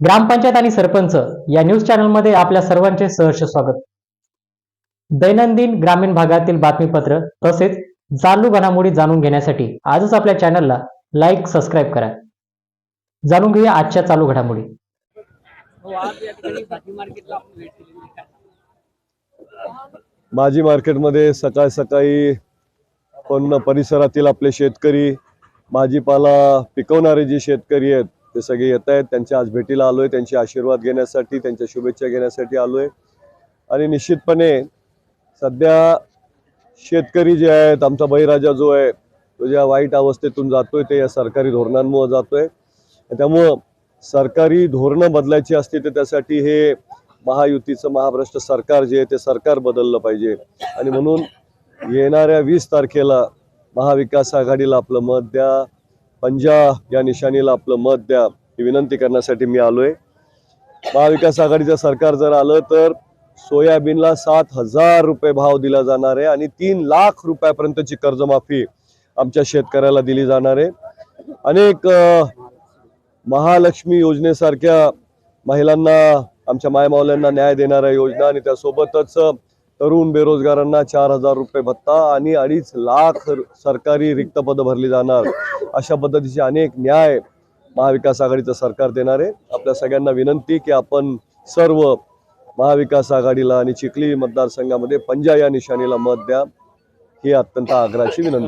ग्रामपंचायत आणि सरपंच या न्यूज चॅनलमध्ये आपल्या सर्वांचे सहर्ष स्वागत. दैनंदिन ग्रामीण भागातील बातमीपत्र तसेच चालू घडामोडी जाणून घेण्यासाठी आजच आपल्या चॅनलला लाईक सबस्क्राईब करा. जाणून घेऊया आजच्या चालू घडामोडी. भाजी मार्केटमध्ये सकाळ सकाळी पण परिसरातील आपले शेतकरी भाजीपाला पिकवणारे जे शेतकरी आहेत ते सगळे येत आहेत. त्यांच्या आज भेटीला आलोय. त्यांचे आशीर्वाद घेण्यासाठी त्यांच्या शुभेच्छा घेण्यासाठी आलोय. आणि निश्चितपणे सध्या शेतकरी जे आहेत आमचा बळीराजा जो आहे तो ज्या वाईट अवस्थेतून जातोय ते या सरकारी धोरणांमुळे जातोय. त्यामुळं सरकारी धोरणं बदलायची असते तर त्यासाठी हे महायुतीचं महाभ्रष्ट सरकार जे आहे ते सरकार बदललं पाहिजे. आणि म्हणून येणाऱ्या वीस तारखेला महाविकास आघाडीला आपलं मत द्या. पंजा या निशाणीला आपलं मत द्या ही विनंती करण्यासाठी मी आलोय. महाविकास आघाडीचं सरकार जर आलं तर सोयाबीनला सात हजार रुपये भाव दिला जाणार आहे आणि तीन लाख रुपयापर्यंतची कर्जमाफी आमच्या शेतकऱ्याला दिली जाणार आहे. अनेक महालक्ष्मी योजनेसारख्या महिलांना आमच्या मायमावल्यांना न्याय देणाऱ्या योजना आणि त्यासोबतच तरुण बेरोजगारांना चार हजार रुपये भत्ता आणि अडीच लाख सरकारी रिक्त पदं भरली जाणार. अशा पद्धतीचे अनेक न्याय महाविकास आघाडीचं सरकार देणार आहे. आपल्या सगळ्यांना विनंती की आपण सर्व महाविकास आघाडीला आणि चिखली मतदारसंघामध्ये पंजा या निशाणीला मत द्या ही अत्यंत आग्रहाची विनंती.